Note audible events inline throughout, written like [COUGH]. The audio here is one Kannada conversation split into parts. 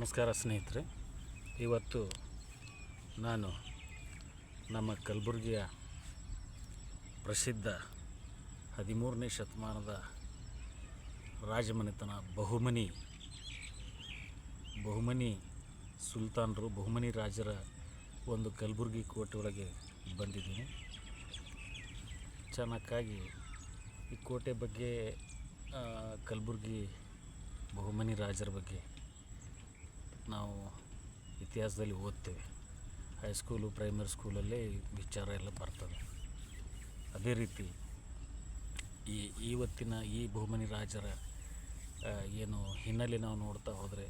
ನಮಸ್ಕಾರ ಸ್ನೇಹಿತರೆ. ಇವತ್ತು ನಾನು ನಮ್ಮ ಕಲಬುರಗಿಯ ಪ್ರಸಿದ್ಧ ಹದಿಮೂರನೇ ಶತಮಾನದ ರಾಜಮನೆತನ ಬಹುಮನಿ ಬಹುಮನಿ ಸುಲ್ತಾನರು, ಬಹುಮನಿ ರಾಜರ ಒಂದು ಕಲಬುರಗಿ ಕೋಟೆ ಒಳಗೆ ಬಂದಿದ್ದೀನಿ. ಚೆನ್ನಾಗಿ ಈ ಕೋಟೆ ಬಗ್ಗೆ ಕಲಬುರಗಿ ಬಹುಮನಿ ರಾಜರ ಬಗ್ಗೆ ನಾವು ಇತಿಹಾಸದಲ್ಲಿ ಓದ್ತೇವೆ. ಹೈಸ್ಕೂಲು ಪ್ರೈಮರಿ ಸ್ಕೂಲಲ್ಲಿ ವಿಚಾರ ಎಲ್ಲ ಬರ್ತದೆ. ಅದೇ ರೀತಿ ಈ ಇವತ್ತಿನ ಈ ಬಹುಮನಿ ರಾಜರ ಏನು ಹಿನ್ನೆಲೆ ನಾವು ನೋಡ್ತಾ ಹೋದರೆ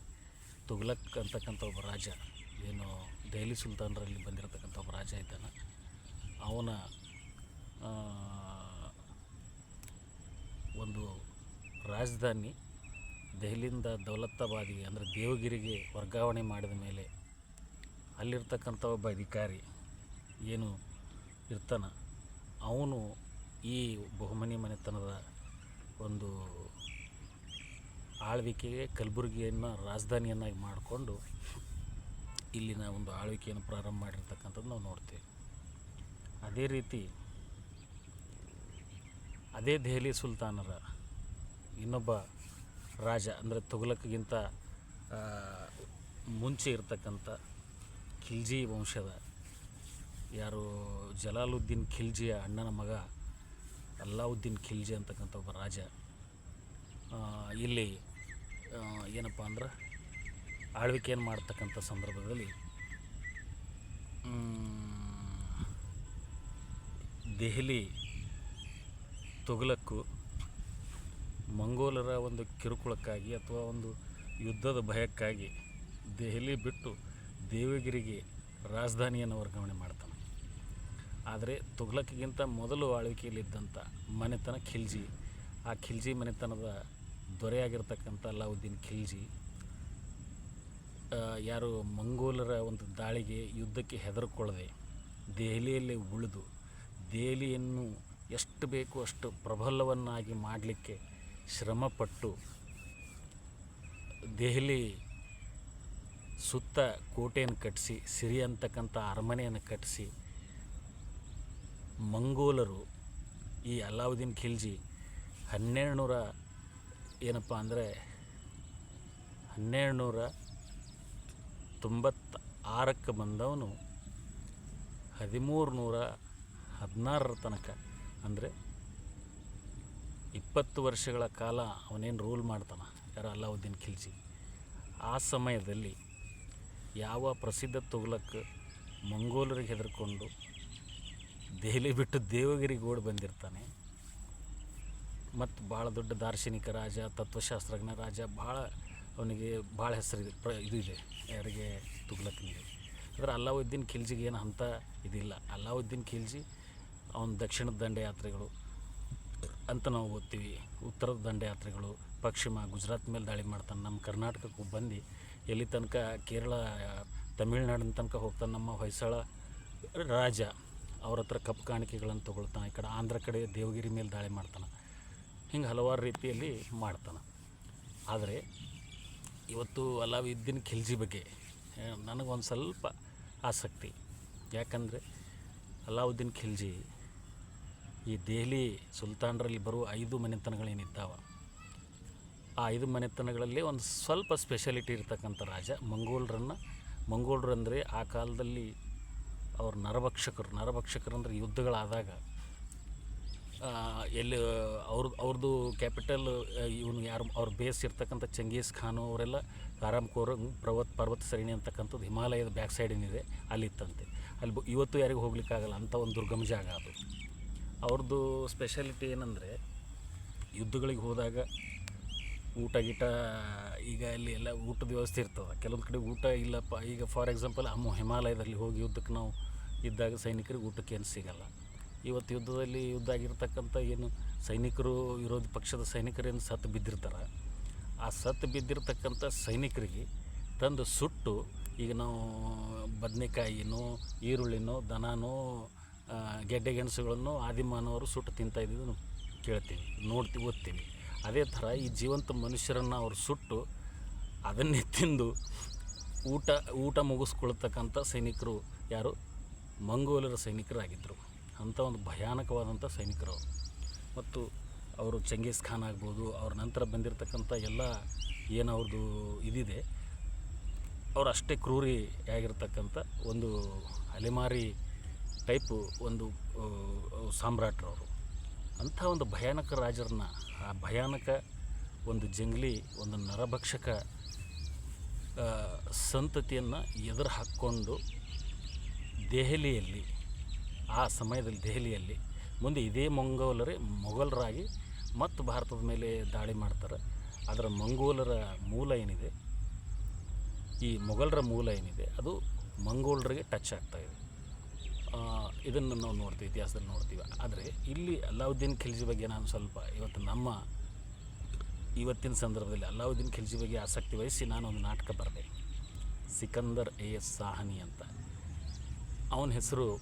ತುಗ್ಲಕ್ ಅಂತಕ್ಕಂಥ ಒಬ್ಬ ರಾಜ, ಏನು ದೆಹಲಿ ಸುಲ್ತಾನರಲ್ಲಿ ಬಂದಿರತಕ್ಕಂಥ ಒಬ್ಬ ರಾಜ ಇದ್ದಾನೆ. ಅವನ ಒಂದು ರಾಜಧಾನಿ ದೆಹಲಿಯಿಂದ ದೌಲತಾಬಾದಿಗೆ ಅಂದರೆ ದೇವಗಿರಿಗೆ ವರ್ಗಾವಣೆ ಮಾಡಿದ ಮೇಲೆ ಅಲ್ಲಿರ್ತಕ್ಕಂಥ ಒಬ್ಬ ಅಧಿಕಾರಿ ಏನು ಇರ್ತಾನ, ಅವನು ಈ ಬಹುಮನಿ ಮನೆತನದ ಒಂದು ಆಳ್ವಿಕೆಗೆ ಕಲಬುರಗಿಯನ್ನು ರಾಜಧಾನಿಯನ್ನಾಗಿ ಮಾಡಿಕೊಂಡು ಇಲ್ಲಿನ ಒಂದು ಆಳ್ವಿಕೆಯನ್ನು ಪ್ರಾರಂಭ ಮಾಡಿರ್ತಕ್ಕಂಥದ್ದು ನಾವು ನೋಡ್ತೇವೆ. ಅದೇ ರೀತಿ ಅದೇ ದೆಹಲಿ ಸುಲ್ತಾನರ ಇನ್ನೊಬ್ಬ ರಾಜ ಅಂದರೆ ತುಘಲಕ್ಗಿಂತ ಮುಂಚೆ ಇರತಕ್ಕಂಥ ಖಿಲ್ಜಿ ವಂಶದ ಯಾರು ಜಲಾಲುದ್ದೀನ್ ಖಿಲ್ಜಿಯ ಅಣ್ಣನ ಮಗ, ಅಲ್ಲಾವುದ್ದೀನ್ ಖಿಲ್ಜಿ ಅಂತಕ್ಕಂಥ ಒಬ್ಬ ರಾಜ. ಇಲ್ಲಿ ಏನಪ್ಪ ಅಂದ್ರೆ ಆಳ್ವಿಕೆಯನ್ನು ಮಾಡ್ತಕ್ಕಂಥ ಸಂದರ್ಭದಲ್ಲಿ ದೆಹಲಿ ತುಘಲಕ್ಕು ಮಂಗೋಲರ ಒಂದು ಕಿರುಕುಳಕ್ಕಾಗಿ ಅಥವಾ ಒಂದು ಯುದ್ಧದ ಭಯಕ್ಕಾಗಿ ದೆಹಲಿ ಬಿಟ್ಟು ದೇವಗಿರಿಗೆ ರಾಜಧಾನಿಯನ್ನು ವರ್ಗಾವಣೆ ಮಾಡ್ತಾನೆ. ಆದರೆ ತುಘಲಕ್ಕಿಗಿಂತ ಮೊದಲು ಆಳ್ವಿಕೆಯಲ್ಲಿದ್ದಂಥ ಮನೆತನ ಖಿಲ್ಜಿ, ಆ ಖಿಲ್ಜಿ ಮನೆತನದ ದೊರೆಯಾಗಿರ್ತಕ್ಕಂಥ ಅಲ್ಲಾವುದ್ದೀನ್ ಖಿಲ್ಜಿ ಯಾರು ಮಂಗೋಲರ ಒಂದು ದಾಳಿಗೆ ಯುದ್ಧಕ್ಕೆ ಹೆದರ್ಕೊಳ್ಳದೆ ದೆಹಲಿಯಲ್ಲೇ ಉಳಿದು ದೆಹಲಿಯನ್ನು ಎಷ್ಟು ಬೇಕು ಅಷ್ಟು ಪ್ರಬಲವನ್ನಾಗಿ ಮಾಡಲಿಕ್ಕೆ ಶ್ರಮಪಟ್ಟು ದೆಹಲಿ ಸುತ್ತ ಕೋಟೆಯನ್ನು ಕಟ್ಟಿಸಿ, ಸಿರಿ ಅಂತಕ್ಕಂಥ ಅರಮನೆಯನ್ನು ಕಟ್ಟಿಸಿ, ಮಂಗೋಲರು ಈ ಅಲಾವುದ್ದೀನ್ ಖಿಲ್ಜಿ ಹನ್ನೆರಡು ನೂರ ಏನಪ್ಪ ಅಂದರೆ ಹನ್ನೆರಡು ನೂರ ತೊಂಬತ್ತ ಆರಕ್ಕೆ ಬಂದವನು ಹದಿಮೂರು ನೂರ ಹದಿನಾರರ ತನಕ. ಅಂದರೆ ಇಪ್ಪತ್ತು ವರ್ಷಗಳ ಕಾಲ ಅವನೇನು ರೂಲ್ ಮಾಡ್ತಾನ, ಯಾರು ಅಲ್ಲಾವುದ್ದೀನ್ ಖಿಲ್ಜಿ? ಆ ಸಮಯದಲ್ಲಿ ಯಾವ ಪ್ರಸಿದ್ಧ ತುಗ್ಲಕ್ ಮಂಗೋಲರಿಗೆ ಹೆದರ್ಕೊಂಡು ದೆಹಲಿ ಬಿಟ್ಟು ದೇವಗಿರಿಗೆ ಓಡಿ ಬಂದಿರ್ತಾನೆ. ಮತ್ತು ಭಾಳ ದೊಡ್ಡ ದಾರ್ಶನಿಕ ರಾಜ, ತತ್ವಶಾಸ್ತ್ರಜ್ಞ ರಾಜ, ಭಾಳ ಅವನಿಗೆ ಭಾಳ ಹೆಸರಿದೆ ಪ್ರ ಇದು ಇದೆ, ಯಾರಿಗೆ? ತುಗ್ಲಕ್ನಿಗೆ ಆದರೆ ಅಲ್ಲಾವುದ್ದೀನ್ ಖಿಲ್ಜಿಗೆ ಏನು ಅಂಥ ಇದಿಲ್ಲ. ಅಲ್ಲಾವುದ್ದೀನ್ ಖಿಲ್ಜಿ, ಅವನ ದಕ್ಷಿಣದ ದಂಡಯಾತ್ರೆಗಳು ಅಂತ ನಾವು ಓದ್ತೀವಿ. ಉತ್ತರದ ದಂಡಯಾತ್ರೆಗಳು, ಪಶ್ಚಿಮ ಗುಜರಾತ್ ಮೇಲೆ ದಾಳಿ ಮಾಡ್ತಾನೆ ನಮ್ಮ ಕರ್ನಾಟಕಕ್ಕೆ ಬಂದು, ಎಲ್ಲಿ ತನಕ ಕೇರಳ, ತಮಿಳ್ನಾಡಿನ ತನಕ ಹೋಗ್ತಾನೆ ನಮ್ಮ ಹೊಯ್ಸಳ ರಾಜ, ಅವ್ರ ಹತ್ರ ಕಪ್ಪು ಕಾಣಿಕೆಗಳನ್ನು ತೊಗೊಳ್ತಾನೆ, ಈ ಕಡೆ ಆಂಧ್ರ ಕಡೆ ದೇವಗಿರಿ ಮೇಲೆ ದಾಳಿ ಮಾಡ್ತಾನೆ. ಹಿಂಗೆ ಹಲವಾರು ರೀತಿಯಲ್ಲಿ ಮಾಡ್ತಾನೆ. ಆದರೆ, ಇವತ್ತು ಅಲಾವುದ್ದೀನ್ ಖಿಲ್ಜಿ ಬಗ್ಗೆ ನನಗೊಂದು ಸ್ವಲ್ಪ ಆಸಕ್ತಿ. ಯಾಕಂದರೆ, ಅಲಾವುದ್ದೀನ್ ಖಿಲ್ಜಿ ಈ ದೆಹಲಿ ಸುಲ್ತಾನರಲ್ಲಿ ಬರುವ ಐದು ಮನೆತನಗಳೇನಿದ್ದಾವೆ? ಆ ಐದು ಮನೆತನಗಳಲ್ಲಿ ಒಂದು ಸ್ವಲ್ಪ ಸ್ಪೆಷಾಲಿಟಿ ಇರ್ತಕ್ಕಂಥ ರಾಜ, ಮಂಗೋಲ್ರನ್ನು. ಮಂಗೋಲ್ರು ಅಂದರೆ ಆ ಕಾಲದಲ್ಲಿ ಅವ್ರ ನರಭಕ್ಷಕರು. ನರಭಕ್ಷಕರು ಅಂದರೆ ಯುದ್ಧಗಳಾದಾಗ ಎಲ್ಲಿ ಅವ್ರ ಅವ್ರದ್ದು ಕ್ಯಾಪಿಟಲ್ ಇವನು ಯಾರು, ಅವ್ರ ಬೇಸ್ ಇರ್ತಕ್ಕಂಥ ಚಂಗೀಸ್ ಖಾನು ಅವರೆಲ್ಲ ಕಾರಂಕೋರ ಪರ್ವತ ಪರ್ವತ ಸರಣಿ ಅಂತಕ್ಕಂಥದ್ದು ಹಿಮಾಲಯದ ಬ್ಯಾಕ್ ಸೈಡ್ ಏನಿದೆ, ಅಲ್ಲಿತ್ತಂತೆ. ಅಲ್ಲಿ ಇವತ್ತು ಯಾರಿಗೂ ಹೋಗ್ಲಿಕ್ಕಾಗಲ್ಲ ಅಂಥ ಒಂದು ದುರ್ಗಮ ಜಾಗ ಅದು. ಅವ್ರದ್ದು ಸ್ಪೆಷಾಲಿಟಿ ಏನಂದರೆ ಯುದ್ಧಗಳಿಗೆ ಹೋದಾಗ ಊಟ ಗೀಟ, ಈಗ ಅಲ್ಲಿ ಎಲ್ಲ ಊಟದ ವ್ಯವಸ್ಥೆ ಇರ್ತದೆ. ಕೆಲವೊಂದು ಕಡೆ ಊಟ ಇಲ್ಲಪ್ಪ, ಈಗ ಫಾರ್ ಎಕ್ಸಾಂಪಲ್ ಅಮ್ಮ ಹಿಮಾಲಯದಲ್ಲಿ ಹೋಗಿ ಯುದ್ಧಕ್ಕೆ ನಾವು ಇದ್ದಾಗ ಸೈನಿಕರಿಗೆ ಊಟಕ್ಕೆ ಏನು ಸಿಗಲ್ಲ. ಇವತ್ತು ಯುದ್ಧದಲ್ಲಿ ಯುದ್ಧ ಆಗಿರ್ತಕ್ಕಂಥ ಏನು ಸೈನಿಕರು, ವಿರೋಧ ಪಕ್ಷದ ಸೈನಿಕರೇನು ಸತ್ತು ಬಿದ್ದಿರ್ತಾರೆ, ಆ ಸತ್ತು ಬಿದ್ದಿರ್ತಕ್ಕಂಥ ಸೈನಿಕರಿಗೆ ತಂದು ಸುಟ್ಟು ಈಗ ನಾವು ಬದನೆಕಾಯಿನೋ, ಈರುಳ್ಳಿನೋ, ದನನೋ ಗೆಡ್ಡೆ ಗೆಣಸುಗಳನ್ನು ಆದಿಮಾನವರು ಸುಟ್ಟು ತಿಂತಾ ಇದ್ದಿದ್ದು ಕೇಳ್ತೀವಿ ನೋಡ್ತೀವಿ ಓದ್ತೀವಿ ಅದೇ ಥರ ಈ ಜೀವಂತ ಮನುಷ್ಯರನ್ನು ಅವರು ಸುಟ್ಟು ಅದನ್ನೇ ತಿಂದು ಊಟ ಊಟ ಮುಗಿಸ್ಕೊಳ್ತಕ್ಕಂಥ ಸೈನಿಕರು ಯಾರು? ಮಂಗೋಲರ ಸೈನಿಕರಾಗಿದ್ದರು ಅಂಥ ಒಂದು ಭಯಾನಕವಾದಂಥ ಸೈನಿಕರು ಮತ್ತು ಅವರು ಚಂಗೀಸ್ ಖಾನ್ ಆಗ್ಬೋದು, ಅವ್ರ ನಂತರ ಬಂದಿರತಕ್ಕಂಥ ಎಲ್ಲ ಏನು ಅವ್ರದ್ದು ಇದಿದೆ, ಅವರು ಅಷ್ಟೇ ಕ್ರೂರಿ ಆಗಿರ್ತಕ್ಕಂಥ ಒಂದು ಅಲೆಮಾರಿ ಟೈಪು ಒಂದು ಸಾಮ್ರಾಟರವರು. ಅಂಥ ಒಂದು ಭಯಾನಕ ರಾಜರನ್ನ, ಆ ಭಯಾನಕ ಒಂದು ಜಂಗ್ಲಿ, ಒಂದು ನರಭಕ್ಷಕ ಸಂತತಿಯನ್ನು ಎದುರು ಹಾಕ್ಕೊಂಡು ದೆಹಲಿಯಲ್ಲಿ, ಆ ಸಮಯದಲ್ಲಿ ದೆಹಲಿಯಲ್ಲಿ ಮುಂದೆ ಇದೇ ಮಂಗೋಲರೇ ಮೊಘಲರಾಗಿ ಮತ್ತು ಭಾರತದ ಮೇಲೆ ದಾಳಿ ಮಾಡ್ತಾರೆ. ಅದರ ಮಂಗೋಲರ ಮೂಲ ಏನಿದೆ? ಈ ಮೊಘಲರ ಮೂಲ ಏನಿದೆ? ಅದು ಮಂಗೋಲರಿಗೆ ಟಚ್ ಆಗ್ತಾಯಿದೆ ಇದನ್ನು ನಾವು ನೋಡ್ತೀವಿ, ಇತಿಹಾಸದಲ್ಲಿ ನೋಡ್ತೀವಿ. ಆದರೆ ಇಲ್ಲಿ ಅಲ್ಲಾವುದ್ದೀನ್ ಖಿಲ್ಜಿ ಬಗ್ಗೆ ನಾನು ಸ್ವಲ್ಪ ಇವತ್ತು ನಮ್ಮ ಇವತ್ತಿನ ಸಂದರ್ಭದಲ್ಲಿ ಅಲ್ಲಾವುದ್ದೀನ್ ಖಿಲ್ಜಿ ಬಗ್ಗೆ ಆಸಕ್ತಿ ವಹಿಸಿ ನಾನು ಒಂದು ನಾಟಕ ಬರೆದೆ. ಸಿಕಂದರ್ ಎ. ಎಸ್. ಸಾಹನಿ ಅಂತ. ಅವನ ಹೆಸರು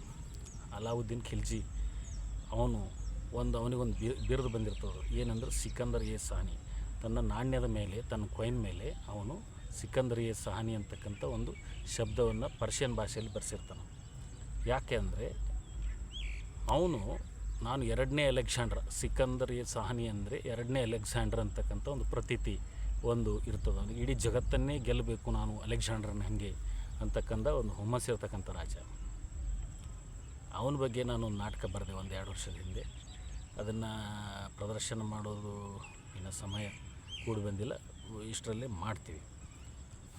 ಅಲಾವುದ್ದೀನ್ ಖಿಲ್ಜಿ. ಅವನು ಒಂದು, ಅವನಿಗೊಂದು ಬಿರುದು ಬಂದಿರ್ತದೆ. ಏನಂದ್ರೆ ಸಿಕಂದರ್ ಎ. ಸಾಹನಿ. ತನ್ನ ನಾಣ್ಯದ ಮೇಲೆ, ತನ್ನ ಕೊಯಿನ್ ಮೇಲೆ ಅವನು ಸಿಕಂದರ್ ಎ. ಸಹನಿ ಅಂತಕ್ಕಂಥ ಒಂದು ಶಬ್ದವನ್ನು ಪರ್ಷಿಯನ್ ಭಾಷೆಯಲ್ಲಿ ಬರೆಸಿರ್ತಾನೆ. ಯಾಕೆ ಅಂದರೆ ಅವನು ನಾನು ಎರಡನೇ ಅಲೆಕ್ಸಾಂಡ್ರ್, ಸಿಕಂದರ್ ಸಹನಿ ಸಾಹನಿ ಅಂದರೆ ಎರಡನೇ ಅಲೆಕ್ಸಾಂಡ್ರ್ ಅಂತಕ್ಕಂಥ ಒಂದು ಪ್ರತೀತಿ ಒಂದು ಇರ್ತದೆ. ಅವನಿಗೆ ಇಡೀ ಜಗತ್ತನ್ನೇ ಗೆಲ್ಲಬೇಕು ನಾನು ಅಲೆಕ್ಸಾಂಡ್ರನ ಹಾಗೆ ಅಂತಕ್ಕಂಥ ಒಂದು ಹುಮ್ಮಸ್ಸಿರ್ತಕ್ಕಂಥ ರಾಜ. ಅವನ ಬಗ್ಗೆ ನಾನು ಒಂದು ನಾಟಕ ಬರೆದೆ ಒಂದು ಎರಡು ವರ್ಷದ ಹಿಂದೆ. ಅದನ್ನು ಪ್ರದರ್ಶನ ಮಾಡೋದು ಇನ್ನು ಸಮಯ ಕೂಡಿ ಬಂದಿಲ್ಲ, ಇಷ್ಟರಲ್ಲೇ ಮಾಡ್ತೀವಿ.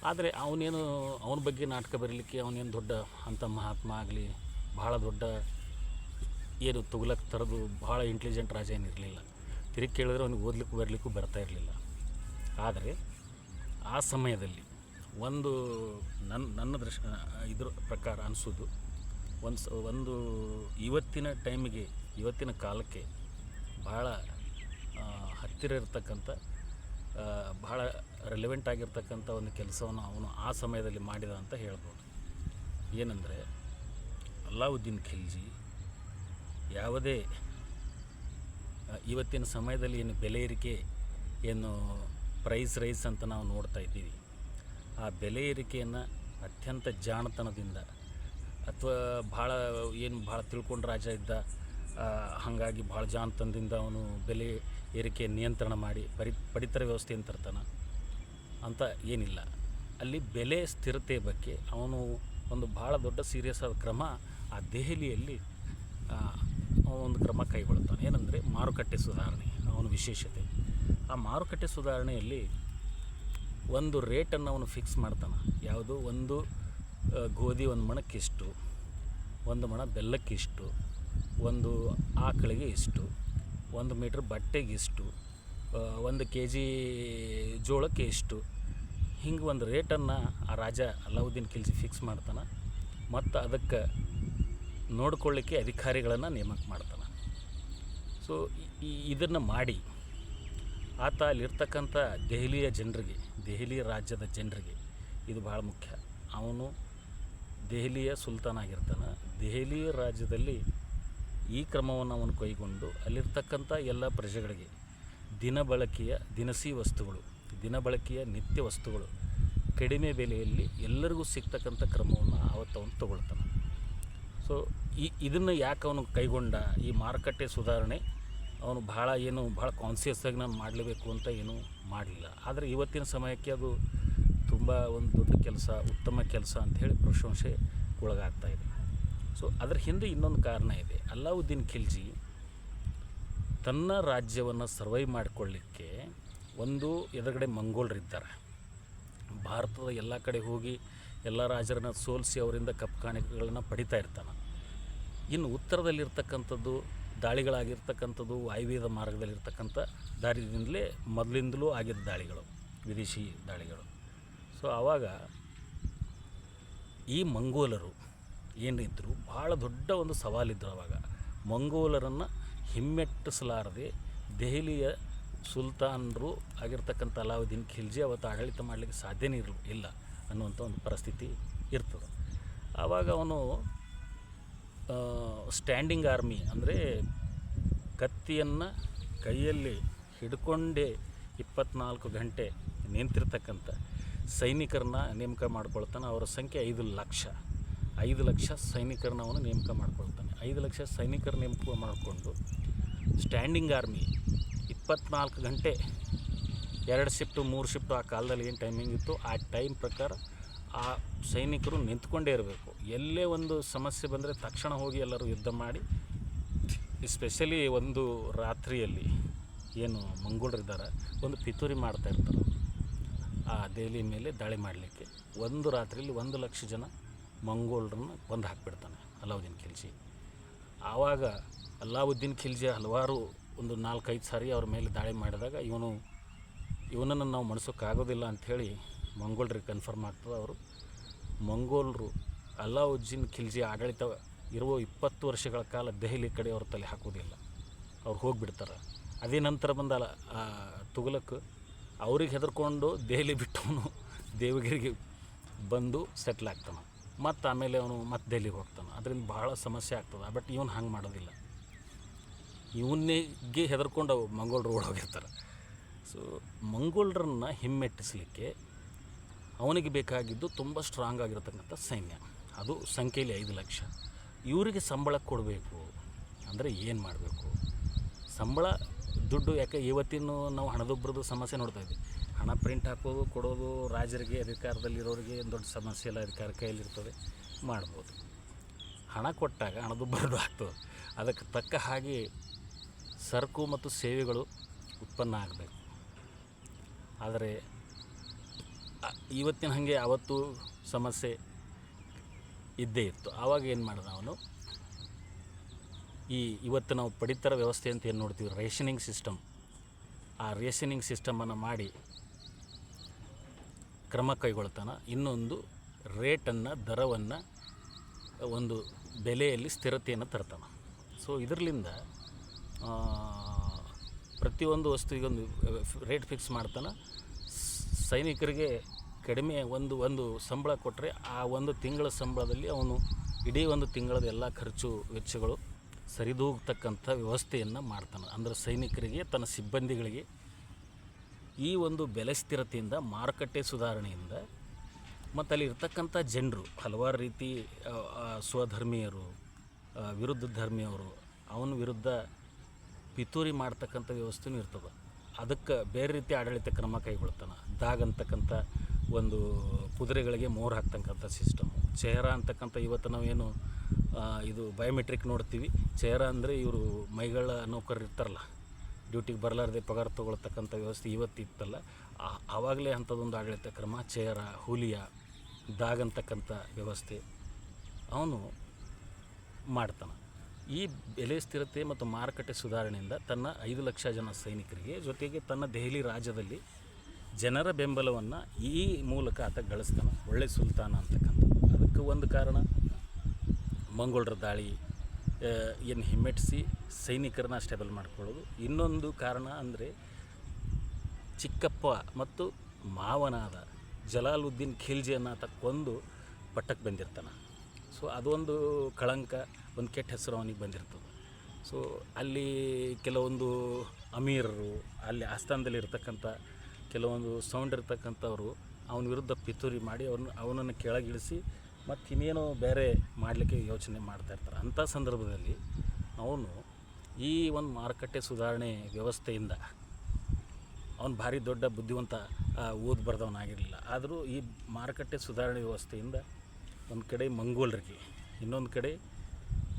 ಆದರೆ ಅವನೇನು ಅವನ ಬಗ್ಗೆ ನಾಟಕ ಬರೀಲಿಕ್ಕೆ ಅವನೇನು ದೊಡ್ಡ ಅಂಥ ಮಹಾತ್ಮ ಆಗಲಿ ಭಾಳ ದೊಡ್ಡ ಏನು ತುಗ್ಲಕ್ ಥರದ್ದು ಭಾಳ ಇಂಟೆಲಿಜೆಂಟ್ ರಾಜ ಏನಿರಲಿಲ್ಲ ತಿರುಗಿ ಕೇಳಿದ್ರೆ ಅವನಿಗೆ ಓದ್ಲಿಕ್ಕೂ ಬರಲಿಕ್ಕೂ ಬರ್ತಾ ಇರಲಿಲ್ಲ. ಆದರೆ ಆ ಸಮಯದಲ್ಲಿ ಒಂದು ನನ್ನ ನನ್ನ ದೃಷ್ಟ ಇದ್ರ ಪ್ರಕಾರ ಅನಿಸೋದು ಒಂದು ಒಂದು ಇವತ್ತಿನ ಟೈಮಿಗೆ ಇವತ್ತಿನ ಕಾಲಕ್ಕೆ ಭಾಳ ಹತ್ತಿರ ಇರತಕ್ಕಂಥ ಭಾಳ ರೆಲೆವೆಂಟ್ ಆಗಿರ್ತಕ್ಕಂಥ ಒಂದು ಕೆಲಸವನ್ನು ಅವನು ಆ ಸಮಯದಲ್ಲಿ ಮಾಡಿದ ಅಂತ ಹೇಳ್ಬೋದು. ಏನಂದರೆ, ಅಲ್ಲಾವುದ್ದೀನ್ ಖಿಲ್ಜಿ ಯಾವುದೇ ಇವತ್ತಿನ ಸಮಯದಲ್ಲಿ ಏನು ಬೆಲೆ ಏರಿಕೆ, ಏನು ಪ್ರೈಸ್ ರೈಸ್ ಅಂತ ನಾವು ನೋಡ್ತಾ ಇದ್ದೀವಿ. ಆ ಬೆಲೆ ಏರಿಕೆಯನ್ನು ಅತ್ಯಂತ ಜಾಣತನದಿಂದ ಅಥವಾ ಭಾಳ ಏನು ಭಾಳ ತಿಳ್ಕೊಂಡು ರಾಜ ಇದ್ದ ಹಾಗಾಗಿ ಭಾಳ ಜಾಣತನದಿಂದ ಅವನು ಬೆಲೆ ಏರಿಕೆ ನಿಯಂತ್ರಣ ಮಾಡಿ ಪರಿ ಪಡಿತರ ವ್ಯವಸ್ಥೆಯನ್ನು ತರ್ತಾನೆ ಅಂತ ಏನಿಲ್ಲ. ಅಲ್ಲಿ ಬೆಲೆ ಸ್ಥಿರತೆ ಬಗ್ಗೆ ಅವನು ಒಂದು ಭಾಳ ದೊಡ್ಡ ಸೀರಿಯಸ್ ಆದ ಕ್ರಮ ಆ ದೆಹಲಿಯಲ್ಲಿ ಒಂದು ಕ್ರಮ ಕೈಗೊಳ್ತಾನೆ. ಏನಂದರೆ ಮಾರುಕಟ್ಟೆ ಸುಧಾರಣೆ, ಅವನ ವಿಶೇಷತೆ. ಆ ಮಾರುಕಟ್ಟೆ ಸುಧಾರಣೆಯಲ್ಲಿ ಒಂದು ರೇಟನ್ನು ಅವನು ಫಿಕ್ಸ್ ಮಾಡ್ತಾನೆ. ಯಾವುದು? ಒಂದು ಗೋಧಿ ಒಂದು ಮಣಕ್ಕಿಷ್ಟು ಒಂದು ಮಣ ಬೆಲ್ಲಕ್ಕಿಷ್ಟು ಒಂದು ಆಕಳಿಗೆ ಇಷ್ಟು ಒಂದು ಮೀಟ್ರ್ ಬಟ್ಟೆಗೆ ಇಷ್ಟು ಒಂದು ಕೆ ಜಿ ಜೋಳಕ್ಕೆ ಇಷ್ಟು. ಹಿಂಗೆ ಒಂದು ರೇಟನ್ನು ಆ ರಾಜ ಅಲಾವುದ್ದೀನ್ ಖಿಲ್ಜಿ ಫಿಕ್ಸ್ ಮಾಡ್ತಾನೆ. ಮತ್ತು ಅದಕ್ಕೆ ನೋಡ್ಕೊಳ್ಳಿಕ್ಕೆ ಅಧಿಕಾರಿಗಳನ್ನು ನೇಮಕ ಮಾಡ್ತಾನೆ. ಸೊ ಇದನ್ನು ಮಾಡಿ ಆತ ಅಲ್ಲಿರ್ತಕ್ಕಂಥ ದೆಹಲಿಯ ಜನರಿಗೆ, ದೆಹಲಿ ರಾಜ್ಯದ ಜನರಿಗೆ ಇದು ಭಾಳ ಮುಖ್ಯ. ಅವನು ದೆಹಲಿಯ ಸುಲ್ತಾನ್ ಆಗಿರ್ತಾನೆ ದೆಹಲಿ ರಾಜ್ಯದಲ್ಲಿ ಈ ಕ್ರಮವನ್ನು ಅವನು ಕೈಗೊಂಡು ಅಲ್ಲಿರ್ತಕ್ಕಂಥ ಎಲ್ಲ ಪ್ರಜೆಗಳಿಗೆ ದಿನಬಳಕೆಯ ದಿನಸಿ ವಸ್ತುಗಳು ದಿನಬಳಕೆಯ ನಿತ್ಯ ವಸ್ತುಗಳು ಕಡಿಮೆ ಬೆಲೆಯಲ್ಲಿ ಎಲ್ಲರಿಗೂ ಸಿಗ್ತಕ್ಕಂಥ ಕ್ರಮವನ್ನು ಆವತ್ತು ಅವನು ತಗೊಳ್ತಾನೆ. ಸೊ ಈ ಇದನ್ನು ಯಾಕೆ ಅವನು ಕೈಗೊಂಡ? ಈ ಮಾರುಕಟ್ಟೆ ಸುಧಾರಣೆ ಅವನು ಭಾಳ ಏನು ಭಾಳ ಕಾನ್ಸಿಯಸ್ ಆಗಿ ನಾನು ಮಾಡಲೇಬೇಕು ಅಂತ ಏನೂ ಮಾಡಲಿಲ್ಲ. ಆದರೆ ಇವತ್ತಿನ ಸಮಯಕ್ಕೆ ಅದು ತುಂಬ ಒಂದು ದೊಡ್ಡ ಕೆಲಸ, ಉತ್ತಮ ಕೆಲಸ ಅಂಥೇಳಿ ಪ್ರಶಂಸೆ ಒಳಗಾಗ್ತಾ ಇದೆ. ಸೊ ಅದರ ಹಿಂದೆ ಇನ್ನೊಂದು ಕಾರಣ ಇದೆ. ಅಲ್ಲಾವುದ್ದೀನ್ ಖಿಲ್ಜಿ ತನ್ನ ರಾಜ್ಯವನ್ನು ಸರ್ವೈವ್ ಮಾಡಿಕೊಳ್ಳಿಕ್ಕೆ ಒಂದು ಎದುರುಗಡೆ ಮಂಗೋಲರಿದ್ದಾರೆ. ಭಾರತದ ಎಲ್ಲ ಕಡೆ ಹೋಗಿ ಎಲ್ಲ ರಾಜರನ್ನ ಸೋಲಿಸಿ ಅವರಿಂದ ಕಪ್ಪು ಕಾಣಿಕೆಗಳನ್ನು ಪಡಿತಾ ಇರ್ತಾನೆ. ಇನ್ನು ಉತ್ತರದಲ್ಲಿರ್ತಕ್ಕಂಥದ್ದು, ದಾಳಿಗಳಾಗಿರ್ತಕ್ಕಂಥದ್ದು, ವಾಯುವ್ಯದ ಮಾರ್ಗದಲ್ಲಿರ್ತಕ್ಕಂಥ ದಾರಿಯಿಂದಲೇ ಮೊದಲಿಂದಲೂ ಆಗಿದ್ದ ದಾಳಿಗಳು, ವಿದೇಶಿ ದಾಳಿಗಳು. ಸೊ ಆವಾಗ ಈ ಮಂಗೋಲರು ಏನಿದ್ರು ಭಾಳ ದೊಡ್ಡ ಒಂದು ಸವಾಲಿದ್ರು ಅವಾಗ. ಮಂಗೋಲರನ್ನು ಹಿಮ್ಮೆಟ್ಟಿಸಲಾರದೆ ದೆಹಲಿಯ ಸುಲ್ತಾನರು ಆಗಿರ್ತಕ್ಕಂಥ ಅಲಾವುದ್ದೀನ್ ಖಿಲ್ಜಿ ಅವತ್ತು ಆಡಳಿತ ಮಾಡಲಿಕ್ಕೆ ಸಾಧ್ಯನೇ ಇರಲು, ಇಲ್ಲ ಅನ್ನುವಂಥ ಒಂದು ಪರಿಸ್ಥಿತಿ ಇರ್ತದೆ. ಆವಾಗ ಅವನು ಸ್ಟ್ಯಾಂಡಿಂಗ್ ಆರ್ಮಿ ಅಂದರೆ ಕತ್ತಿಯನ್ನು ಕೈಯಲ್ಲಿ ಹಿಡ್ಕೊಂಡೇ ಇಪ್ಪತ್ನಾಲ್ಕು ಗಂಟೆ ನಿಂತಿರ್ತಕ್ಕಂಥ ಸೈನಿಕರನ್ನ ನೇಮಕ ಮಾಡ್ಕೊಳ್ತಾನೆ. ಅವರ ಸಂಖ್ಯೆ ಐದು ಲಕ್ಷ. ಐದು ಲಕ್ಷ ಸೈನಿಕರನ್ನ ಅವನು ನೇಮಕ ಮಾಡ್ಕೊಳ್ತಾನೆ. ಐದು ಲಕ್ಷ ಸೈನಿಕರ ನೇಮಕ ಮಾಡಿಕೊಂಡು ಸ್ಟ್ಯಾಂಡಿಂಗ್ ಆರ್ಮಿ ಇಪ್ಪತ್ನಾಲ್ಕು ಗಂಟೆ, ಎರಡು ಶಿಫ್ಟು ಮೂರು ಶಿಫ್ಟು ಆ ಕಾಲದಲ್ಲಿ ಏನು ಟೈಮಿಂಗ್ ಇತ್ತು? ಆ ಟೈಮ್ ಪ್ರಕಾರ ಆ ಸೈನಿಕರು ನಿಂತ್ಕೊಂಡೇ ಇರಬೇಕು. ಎಲ್ಲೇ ಒಂದು ಸಮಸ್ಯೆ ಬಂದರೆ ತಕ್ಷಣ ಹೋಗಿ ಎಲ್ಲರೂ ಯುದ್ಧ ಮಾಡಿ ಎಸ್ಪೆಷಲಿ ಒಂದು ರಾತ್ರಿಯಲ್ಲಿ ಏನು ಮಂಗೋಳರಿದ್ದಾರೆ ಒಂದು ಪಿತೂರಿ ಮಾಡ್ತಾ ಇರ್ತಾರೆ. ಆ ದೆಹಲಿ ಮೇಲೆ ದಾಳಿ ಮಾಡಲಿಕ್ಕೆ. ಒಂದು ರಾತ್ರಿಯಲ್ಲಿ ಒಂದು ಲಕ್ಷ ಜನ ಮಂಗೋಳರನ್ನ ಕೊಂದು ಹಾಕಿಬಿಡ್ತಾನೆ, ಅಲಾವುದ್ದೀನ್ ಖಿಲ್ಜಿ. ಆವಾಗ ಅಲ್ಲಾವುದ್ದೀನ್ ಖಿಲ್ಜಿ ಹಲವಾರು ಒಂದು ನಾಲ್ಕೈದು ಸಾರಿ ಅವ್ರ ಮೇಲೆ ದಾಳಿ ಮಾಡಿದಾಗ ಇವನು, ಇವನನ್ನು ನಾವು ಮಣಿಸೋಕ್ಕಾಗೋದಿಲ್ಲ ಅಂಥೇಳಿ ಮಂಗೋಲ್ರಿಗೆ ಕನ್ಫರ್ಮ್ ಆಗ್ತದೆ ಅವರು. ಮಂಗೋಲರು ಅಲ್ಲಾವುದ್ದೀನ್ ಖಿಲ್ಜಿ ಆಡಳಿತ ಇರುವ ಇಪ್ಪತ್ತು ವರ್ಷಗಳ ಕಾಲ ದೆಹಲಿ ಕಡೆ ಅವ್ರ ತಲೆ ಹಾಕೋದಿಲ್ಲ. ಅವ್ರು ಹೋಗಿಬಿಡ್ತಾರೆ. ಅದೇ ನಂತರ ಬಂದ ತುಗಲಕ್ ಅವ್ರಿಗೆ ಹೆದರ್ಕೊಂಡು ದೆಹಲಿ ಬಿಟ್ಟವನು ದೇವಗಿರಿಗೆ ಬಂದು ಸೆಟ್ಲ್ ಆಗ್ತಾನೆ. ಮತ್ತು ಆಮೇಲೆ ಅವನು ಮತ್ತೆ ಡೆಲ್ಲಿಗೆ ಹೋಗ್ತಾನೆ. ಅದರಿಂದ ಭಾಳ ಸಮಸ್ಯೆ ಆಗ್ತದೆ. ಬಟ್ ಇವನು ಹಂಗೆ ಮಾಡೋದಿಲ್ಲ. ಇವನಿಗೆ ಹೆದರ್ಕೊಂಡು ಮಂಗೋಳರು ಓಡೋಗಿರ್ತಾರೆ. ಸೊ ಮಂಗೋಳರನ್ನು ಹಿಮ್ಮೆಟ್ಟಿಸಲಿಕ್ಕೆ ಅವನಿಗೆ ಬೇಕಾಗಿದ್ದು ತುಂಬ ಸ್ಟ್ರಾಂಗ್ ಆಗಿರತಕ್ಕಂಥ ಸೈನ್ಯ. ಅದು ಸಂಖ್ಯೆಯಲ್ಲಿ ಐದು ಲಕ್ಷ. ಇವರಿಗೆ ಸಂಬಳ ಕೊಡಬೇಕು ಅಂದರೆ ಏನು ಮಾಡಬೇಕು? ಸಂಬಳ, ದುಡ್ಡು, ಯಾಕೆ ಇವತ್ತಿನ ನಾವು ಹಣದೊಬ್ಬರದ್ದು ಸಮಸ್ಯೆ ನೋಡ್ತಾ ಇದ್ವಿ. ಹಣ ಪ್ರಿಂಟ್ ಹಾಕೋದು, ಕೊಡೋದು, ರಾಜರಿಗೆ, ಅಧಿಕಾರದಲ್ಲಿರೋರಿಗೆ ಏನು ದೊಡ್ಡ ಸಮಸ್ಯೆ ಇಲ್ಲ, ಅಧಿಕಾರ ಕೈಯಲ್ಲಿರ್ತದೆ ಮಾಡ್ಬೋದು. ಹಣ ಕೊಟ್ಟಾಗ ಹಣದೊಬ್ಬರದ್ದು [LAUGHS] ಆಗ್ತದೆ. ಅದಕ್ಕೆ ತಕ್ಕ ಹಾಗೆ ಸರಕು ಮತ್ತು ಸೇವೆಗಳು ಉತ್ಪನ್ನ ಆಗಬೇಕು. ಆದರೆ ಇವತ್ತಿನ ಹಾಗೆ ಅವತ್ತು ಸಮಸ್ಯೆ ಇದ್ದೇ ಇತ್ತು. ಆವಾಗ ಏನು ಮಾಡಿದ ಅವನು? ಈ ಇವತ್ತು ನಾವು ಪಡಿತರ ವ್ಯವಸ್ಥೆ ಅಂತ ಏನು ನೋಡ್ತೀವಿ? ರೇಷನಿಂಗ್ ಸಿಸ್ಟಮ್ ಆ ರೇಷನಿಂಗ್ ಸಿಸ್ಟಮನ್ನು ಮಾಡಿ ಕ್ರಮ ಕೈಗೊಳ್ತಾನೆ. ಇನ್ನೊಂದು ರೇಟನ್ನು, ದರವನ್ನು, ಒಂದು ಬೆಲೆಯಲ್ಲಿ ಸ್ಥಿರತೆಯನ್ನು ತರ್ತಾನೆ. ಸೊ ಇದರಿಂದ ಪ್ರತಿಯೊಂದು ವಸ್ತುವಿಗೊಂದು ರೇಟ್ ಫಿಕ್ಸ್ ಮಾಡ್ತಾನೆ. ಸೈನಿಕರಿಗೆ ಕಡಿಮೆ ಒಂದು ಒಂದು ಸಂಬಳ ಕೊಟ್ಟರೆ ಆ ಒಂದು ತಿಂಗಳ ಸಂಬಳದಲ್ಲಿ ಅವನು ಇಡೀ ಒಂದು ತಿಂಗಳದ ಎಲ್ಲ ಖರ್ಚು, ವೆಚ್ಚಗಳು ಸರಿದೂಗ್ತಕ್ಕಂಥ ವ್ಯವಸ್ಥೆಯನ್ನು ಮಾಡ್ತಾನೆ. ಅಂದರೆ ಸೈನಿಕರಿಗೆ, ತನ್ನ ಸಿಬ್ಬಂದಿಗಳಿಗೆ ಈ ಒಂದು ಬೆಲೆ ಸ್ಥಿರತೆಯಿಂದ, ಮಾರುಕಟ್ಟೆ ಸುಧಾರಣೆಯಿಂದ ಮತ್ತು ಅಲ್ಲಿ ಇರ್ತಕ್ಕಂಥ ಜನರು, ಹಲವಾರು ರೀತಿ ಸ್ವಧರ್ಮೀಯರು ವಿರುದ್ಧ ಧರ್ಮಿಯವರು, ಅವನ ವಿರುದ್ಧ ಪಿತೂರಿ ಮಾಡ್ತಕ್ಕಂಥ ವ್ಯವಸ್ಥೆನೂ ಇರ್ತದೆ. ಅದಕ್ಕೆ ಬೇರೆ ರೀತಿ ಆಡಳಿತ ಕ್ರಮ ಕೈಗೊಳ್ತಾನೆ. ದಾಗ್ ಅಂತಕ್ಕಂಥ ಒಂದು ಕುದುರೆಗಳಿಗೆ ಮೋರ್ ಹಾಕ್ತಕ್ಕಂಥ ಸಿಸ್ಟಮು ಚೇರ ಅಂತಕ್ಕಂಥ ಇವತ್ತು ನಾವೇನು ಇದು ಬಯೋಮೆಟ್ರಿಕ್ ನೋಡ್ತೀವಿ. ಚೇರ ಅಂದರೆ ಇವರು ಮೈಗಳ ನೌಕರರು ಇರ್ತಾರಲ್ಲ ಡ್ಯೂಟಿಗೆ ಬರಲಾರ್ದೆ ಪಗಾರ ತೊಗೊಳ್ತಕ್ಕಂಥ ವ್ಯವಸ್ಥೆ ಇವತ್ತಿತ್ತಲ್ಲ. ಆ- ಆವಾಗಲೇ ಅಂಥದ್ದೊಂದು ಆಡಳಿತ ಕ್ರಮ, ಚೇರ, ಹುಲಿಯ ದಾಗ್ ಅಂತಕ್ಕಂಥ ವ್ಯವಸ್ಥೆ ಅವನು ಮಾಡ್ತಾನೆ. ಈ ಬೆಲೆ ಸ್ಥಿರತೆ ಮತ್ತು ಮಾರುಕಟ್ಟೆ ಸುಧಾರಣೆಯಿಂದ ತನ್ನ ಐದು ಲಕ್ಷ ಜನ ಸೈನಿಕರಿಗೆ ಜೊತೆಗೆ ತನ್ನ ದೆಹಲಿ ರಾಜ್ಯದಲ್ಲಿ ಜನರ ಬೆಂಬಲವನ್ನು ಈ ಮೂಲಕ ಆತ ಗಳಿಸ್ತಾನೆ. ಒಳ್ಳೆ ಸುಲ್ತಾನ ಅಂತಕ್ಕಂಥ. ಅದಕ್ಕೆ ಒಂದು ಕಾರಣ ಮಂಗೋಳರ ದಾಳಿ ಏನು ಹಿಮ್ಮೆಟ್ಟಿಸಿ ಸೈನಿಕರನ್ನ ಸ್ಟೇಬಲ್ ಮಾಡ್ಕೊಳ್ಳೋದು. ಇನ್ನೊಂದು ಕಾರಣ ಅಂದರೆ ಚಿಕ್ಕಪ್ಪ ಮತ್ತು ಮಾವನಾದ ಜಲಾಲುದ್ದೀನ್ ಖಿಲ್ಜಿಯನ್ನು ತಕ್ಕೊಂದು ಕೊಂದು ಪಟ್ಟಕ್ಕೆ ಬಂದಿರ್ತಾನೆ. ಸೊ ಅದೊಂದು ಕಳಂಕ, ಒಂದು ಕೆಟ್ಟ ಹೆಸರು ಅವನಿಗೆ ಬಂದಿರ್ತದೆ. ಸೊ ಅಲ್ಲಿ ಕೆಲವೊಂದು ಅಮೀರರು, ಅಲ್ಲಿ ಆಸ್ಥಾನದಲ್ಲಿ ಇರ್ತಕ್ಕಂಥ ಕೆಲವೊಂದು ಸೌಂಡ್ ಇರ್ತಕ್ಕಂಥವ್ರು ಅವನ ವಿರುದ್ಧ ಪಿತೂರಿ ಮಾಡಿ ಅವನು ಅವನನ್ನು ಕೆಳಗಿಳಿಸಿ ಮತ್ತು ಇನ್ನೇನೋ ಬೇರೆ ಮಾಡಲಿಕ್ಕೆ ಯೋಚನೆ ಮಾಡ್ತಾ ಇರ್ತಾರೆ. ಅಂಥ ಸಂದರ್ಭದಲ್ಲಿ ಅವನು ಈ ಒಂದು ಮಾರುಕಟ್ಟೆ ಸುಧಾರಣೆ ವ್ಯವಸ್ಥೆಯಿಂದ ಅವನು ಭಾರಿ ದೊಡ್ಡ ಬುದ್ಧಿವಂತ ಓದ್ ಬರೆದವನಾಗಿರಲಿಲ್ಲ ಆದರೂ ಈ ಮಾರುಕಟ್ಟೆ ಸುಧಾರಣೆ ವ್ಯವಸ್ಥೆಯಿಂದ ಒಂದು ಕಡೆ ಮಂಗೋಲರಿಗೆ, ಇನ್ನೊಂದು ಕಡೆ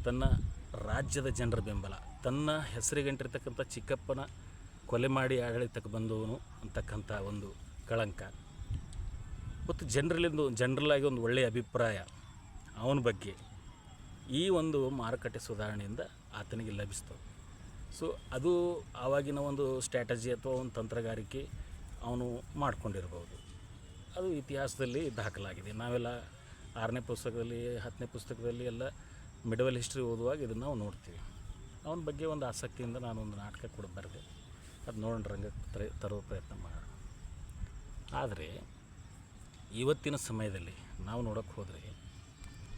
ತನ್ನ ರಾಜ್ಯದ ಜನರ ಬೆಂಬಲ, ತನ್ನ ಹೆಸರಿಗಂಟಿರ್ತಕ್ಕಂಥ ಚಿಕ್ಕಪ್ಪನ ಕೊಲೆ ಮಾಡಿ ಆಡಳಿತಕ್ಕೆ ಬಂದವನು ಅಂತಕ್ಕಂಥ ಒಂದು ಕಳಂಕ. ಮತ್ತು ಜನರಲ್ಲಿಂದು ಜನರಲಾಗಿ ಒಂದು ಒಳ್ಳೆಯ ಅಭಿಪ್ರಾಯ ಅವನ ಬಗ್ಗೆ ಈ ಒಂದು ಮಾರುಕಟ್ಟೆ ಸುಧಾರಣೆಯಿಂದ ಆತನಿಗೆ ಲಭಿಸ್ತವೆ ಸೊ ಅದು ಆವಾಗಿನ ಒಂದು ಸ್ಟ್ರಾಟಜಿ ಅಥವಾ ಒಂದು ತಂತ್ರಗಾರಿಕೆ ಅವನು ಮಾಡಿಕೊಂಡಿರ್ಬೋದು. ಅದು ಇತಿಹಾಸದಲ್ಲಿ ದಾಖಲಾಗಿದೆ. ನಾವೆಲ್ಲ ಆರನೇ ಪುಸ್ತಕದಲ್ಲಿ, ಹತ್ತನೇ ಪುಸ್ತಕದಲ್ಲಿ ಎಲ್ಲ ಮಿಡವಲ್ ಹಿಸ್ಟ್ರಿ ಓದುವಾಗ ಇದನ್ನು ನಾವು ನೋಡ್ತೀವಿ. ಅವನ ಬಗ್ಗೆ ಒಂದು ಆಸಕ್ತಿಯಿಂದ ನಾನು ಒಂದು ನಾಟಕ ಕೂಡ ಬರೆದೆ. ಅದು ನೋಡೋಣ ರಂಗಕ್ಕೆ ತರ, ತರೋ ಪ್ರಯತ್ನ ಮಾಡೋಣ. ಆದರೆ, ಇವತ್ತಿನ ಸಮಯದಲ್ಲಿ ನಾವು ನೋಡೋಕ್ಕೆ ಹೋದರೆ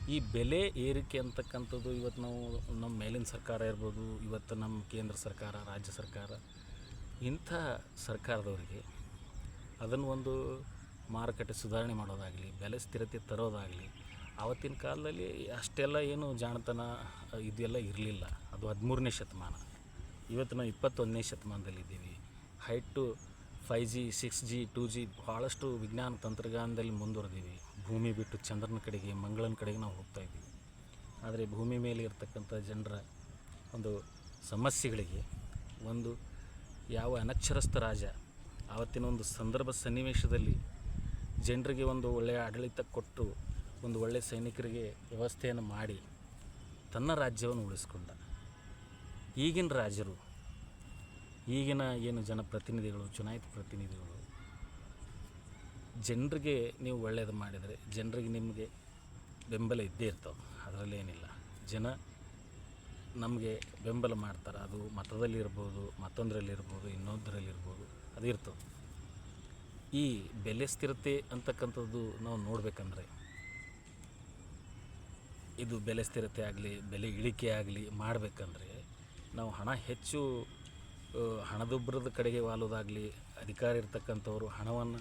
ಈ ಬೆಲೆ ಏರಿಕೆ ಅಂತಕ್ಕಂಥದ್ದು ಇವತ್ತು ನಾವು ನಮ್ಮ ಮೇಲಿನ ಸರ್ಕಾರ ಇರ್ಬೋದು, ಇವತ್ತು ನಮ್ಮ ಕೇಂದ್ರ ಸರ್ಕಾರ, ರಾಜ್ಯ ಸರ್ಕಾರ, ಇಂಥ ಸರ್ಕಾರದವರಿಗೆ ಅದನ್ನು ಒಂದು ಮಾರುಕಟ್ಟೆ ಸುಧಾರಣೆ ಮಾಡೋದಾಗಲಿ, ಬೆಲೆ ಸ್ಥಿರತೆ ತರೋದಾಗಲಿ, ಆವತ್ತಿನ ಕಾಲದಲ್ಲಿ ಅಷ್ಟೆಲ್ಲ ಏನು ಜಾಣತನ ಇದೆಲ್ಲ ಇರಲಿಲ್ಲ. ಅದು ಹದಿಮೂರನೇ ಶತಮಾನ. ಇವತ್ತು ನಾವು ಇಪ್ಪತ್ತೊಂದನೇ ಶತಮಾನದಲ್ಲಿದ್ದೀವಿ. Height five G six G two G ಭಾಳಷ್ಟು ವಿಜ್ಞಾನ ತಂತ್ರಜ್ಞಾನದಲ್ಲಿ ಮುಂದುವರೆದೀವಿ ಭೂಮಿ ಬಿಟ್ಟು ಚಂದ್ರನ ಕಡೆಗೆ, ಮಂಗಳನ ಕಡೆಗೆ ನಾವು ಹೋಗ್ತಾ ಇದ್ದೀವಿ. ಆದರೆ ಭೂಮಿ ಮೇಲೆ ಇರತಕ್ಕಂಥ ಜನರ ಒಂದು ಸಮಸ್ಯೆಗಳಿಗೆ ಒಂದು ಯಾವ ಅನಕ್ಷರಸ್ಥ ರಾಜ ಆವತ್ತಿನ ಒಂದು ಸಂದರ್ಭ ಸನ್ನಿವೇಶದಲ್ಲಿ ಜನರಿಗೆ ಒಂದು ಒಳ್ಳೆಯ ಆಡಳಿತ ಕೊಟ್ಟು ಒಂದು ಒಳ್ಳೆಯ ಸೈನಿಕರಿಗೆ ವ್ಯವಸ್ಥೆಯನ್ನು ಮಾಡಿ ತನ್ನ ರಾಜ್ಯವನ್ನು ಉಳಿಸ್ಕೊಂಡ. ಈಗಿನ ರಾಜರು, ಈಗಿನ ಏನು ಜನಪ್ರತಿನಿಧಿಗಳು, ಚುನಾಯಿತ ಪ್ರತಿನಿಧಿಗಳು ಜನರಿಗೆ ನೀವು ಒಳ್ಳೆಯದು ಮಾಡಿದರೆ, ಜನರಿಗೆ ನಿಮಗೆ ಬೆಂಬಲ ಇದ್ದೇ ಇರ್ತವೆ ಅದರಲ್ಲಿ ಏನಿಲ್ಲ. ಜನ ನಮಗೆ ಬೆಂಬಲ ಮಾಡ್ತಾರೆ, ಅದು ಮತದಲ್ಲಿ ಮತ್ತೊಂದರಲ್ಲಿರ್ಬೋದು ಮತ್ತೊಂದರಲ್ಲಿ ಇರ್ಬೋದು, ಇನ್ನೊಂದರಲ್ಲಿ ಇರ್ಬೋದು, ಅದು ಇರ್ತದೆ. ಈ ಬೆಲೆ ಸ್ಥಿರತೆ ಅಂತಕ್ಕಂಥದ್ದು ನಾವು ನೋಡಬೇಕಂದ್ರೆ, ಇದು ಬೆಲೆ ಸ್ಥಿರತೆ ಆಗಲಿ, ಬೆಲೆ ಇಳಿಕೆ ಆಗಲಿ ಮಾಡಬೇಕಂದ್ರೆ, ನಾವು ಹಣ ಹೆಚ್ಚು ಹಣದುಬ್ಬರದ ಕಡೆಗೆ ವಾಲೋದಾಗಲಿ, ಅಧಿಕಾರ ಇರ್ತಕ್ಕಂಥವ್ರು ಹಣವನ್ನು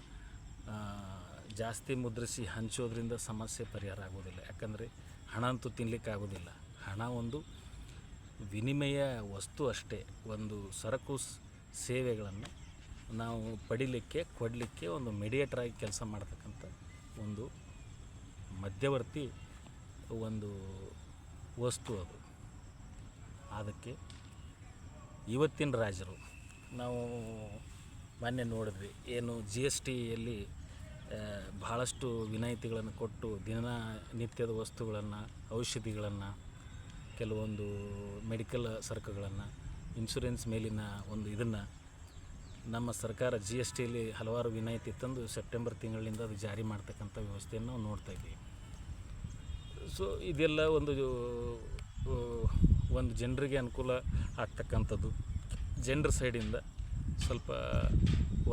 ಜಾಸ್ತಿ ಮುದ್ರಿಸಿ ಹಂಚೋದ್ರಿಂದ ಸಮಸ್ಯೆ ಪರಿಹಾರ ಆಗೋದಿಲ್ಲ ಯಾಕಂದರೆ ಹಣ ಅಂತೂ ತಿನ್ನಲಿಕ್ಕಾಗೋದಿಲ್ಲ ಹಣ ಒಂದು ವಿನಿಮಯ ವಸ್ತು ಅಷ್ಟೇ. ಒಂದು ಸರಕು ಸೇವೆಗಳನ್ನು ನಾವು ಪಡಿಲಿಕ್ಕೆ, ಕೊಡಲಿಕ್ಕೆ ಒಂದು ಮೆಡಿಯೇಟರ್ ಆಗಿ ಕೆಲಸ ಮಾಡ್ತಕ್ಕಂಥ ಒಂದು ಮಧ್ಯವರ್ತಿ ಒಂದು ವಸ್ತು ಅದು. ಅದಕ್ಕೆ ಇವತ್ತಿನ ರಾಜರು ನಾವು ಮೊನ್ನೆ ನೋಡಿದ್ವಿ. ಏನು ಜಿ ಎಸ್ ಟಿಯಲ್ಲಿ ಭಾಳಷ್ಟು ವಿನಾಯಿತಿಗಳನ್ನು ಕೊಟ್ಟು ದಿನನಿತ್ಯದ ವಸ್ತುಗಳನ್ನು, ಔಷಧಿಗಳನ್ನು, ಕೆಲವೊಂದು ಮೆಡಿಕಲ್ ಸರಕುಗಳನ್ನು ಇನ್ಶೂರೆನ್ಸ್ ಮೇಲಿನ ಒಂದು ಇದನ್ನು ನಮ್ಮ ಸರ್ಕಾರ ಜಿ ಎಸ್ ಟಿಯಲ್ಲಿ ಹಲವಾರು ವಿನಾಯಿತಿ ತಂದು ಸೆಪ್ಟೆಂಬರ್ ತಿಂಗಳಿಂದ ಅದು ಜಾರಿ ಮಾಡ್ತಕ್ಕಂಥ ವ್ಯವಸ್ಥೆಯನ್ನು ನಾವು ನೋಡ್ತಾ ಇದ್ದೀವಿ. ಸೊ ಇದೆಲ್ಲ ಒಂದು ಒಂದು ಜನರಿಗೆ ಅನುಕೂಲ ಆಗ್ತಕ್ಕಂಥದ್ದು. ಜನರ ಸೈಡಿಂದ ಸ್ವಲ್ಪ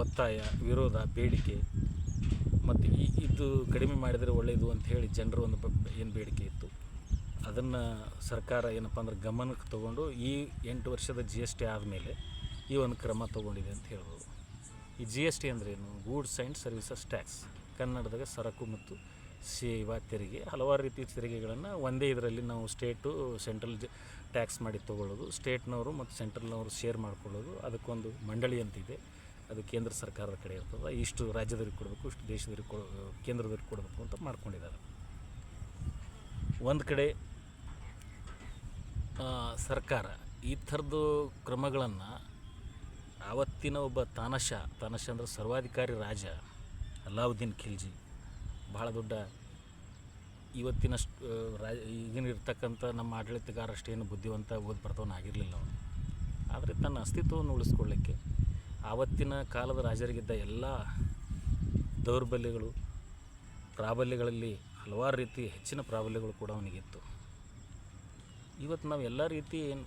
ಒತ್ತಾಯ, ವಿರೋಧ, ಬೇಡಿಕೆ ಮತ್ತು ಈ ಇದು ಕಡಿಮೆ ಮಾಡಿದರೆ ಒಳ್ಳೆಯದು ಅಂತ ಹೇಳಿ ಜನರು ಒಂದು ಏನು ಬೇಡಿಕೆ ಇತ್ತು. ಅದನ್ನು ಸರ್ಕಾರ ಏನಪ್ಪ ಅಂದ್ರೆ ಗಮನಕ್ಕೆ ತಗೊಂಡು ಈ ಎಂಟು ವರ್ಷದ ಜಿ ಎಸ್ ಟಿ ಆದಮೇಲೆ ಈ ಒಂದು ಕ್ರಮ ತೊಗೊಂಡಿದೆ ಅಂತ ಹೇಳ್ಬೋದು. ಈ ಜಿ ಎಸ್ ಟಿ ಅಂದ್ರೇನು ಗೂಡ್ಸ್ ಆ್ಯಂಡ್ ಸರ್ವಿಸಸ್ ಟ್ಯಾಕ್ಸ್ ಕನ್ನಡದಾಗ ಸರಕು ಮತ್ತು ಸೇವಾ ತೆರಿಗೆ. ಹಲವಾರು ರೀತಿಯ ತೆರಿಗೆಗಳನ್ನು ಒಂದೇ ಇದರಲ್ಲಿ ನಾವು ಸ್ಟೇಟು, ಸೆಂಟ್ರಲ್ ಜ ಟ್ಯಾಕ್ಸ್ ಮಾಡಿ ತೊಗೊಳ್ಳೋದು, ಸ್ಟೇಟ್ನವರು ಮತ್ತು ಸೆಂಟ್ರಲ್ನವರು ಶೇರ್ ಮಾಡ್ಕೊಳ್ಳೋದು, ಅದಕ್ಕೊಂದು ಮಂಡಳಿ ಅಂತಿದೆ. ಅದು ಕೇಂದ್ರ ಸರ್ಕಾರದ ಕಡೆ ಇರ್ತದೆ. ಇಷ್ಟು ರಾಜ್ಯದವ್ರಿಗೆ ಕೊಡಬೇಕು, ಇಷ್ಟು ದೇಶದವ್ರಿಗೆ ಕೊ ಕೇಂದ್ರದವ್ರಿಗೆ ಕೊಡಬೇಕು ಅಂತ ಮಾಡ್ಕೊಂಡಿದ್ದಾರೆ. ಒಂದು ಕಡೆ ಸರ್ಕಾರ ಈ ಥರದ್ದು ಕ್ರಮಗಳನ್ನು ಆವತ್ತಿನ ಒಬ್ಬ ತಾನಶ ತಾನಶ ಅಂದರೆ ಸರ್ವಾಧಿಕಾರಿ ರಾಜ, ಅಲಾವುದ್ದೀನ್ ಖಿಲ್ಜಿ ಭಾಳ ದೊಡ್ಡ ಇವತ್ತಿನಷ್ಟು ಈಗಿನ ಇರ್ತಕ್ಕಂಥ ನಮ್ಮ ಆಡಳಿತಗಾರ ಅಷ್ಟೇನು ಬುದ್ಧಿವಂತ ಓದಿ ಬರ್ತವನ್ನ ಆಗಿರಲಿಲ್ಲ ಅವನು. ಆದರೆ ತನ್ನ ಅಸ್ತಿತ್ವವನ್ನು ಉಳಿಸ್ಕೊಳ್ಳಿಕ್ಕೆ ಆವತ್ತಿನ ಕಾಲದ ರಾಜರಿಗಿದ್ದ ಎಲ್ಲ ದೌರ್ಬಲ್ಯಗಳು, ಪ್ರಾಬಲ್ಯಗಳಲ್ಲಿ ಹಲವಾರು ರೀತಿ ಹೆಚ್ಚಿನ ಪ್ರಾಬಲ್ಯಗಳು ಕೂಡ ಅವನಿಗಿತ್ತು. ಇವತ್ತು ನಾವು ಎಲ್ಲ ರೀತಿ ಏನು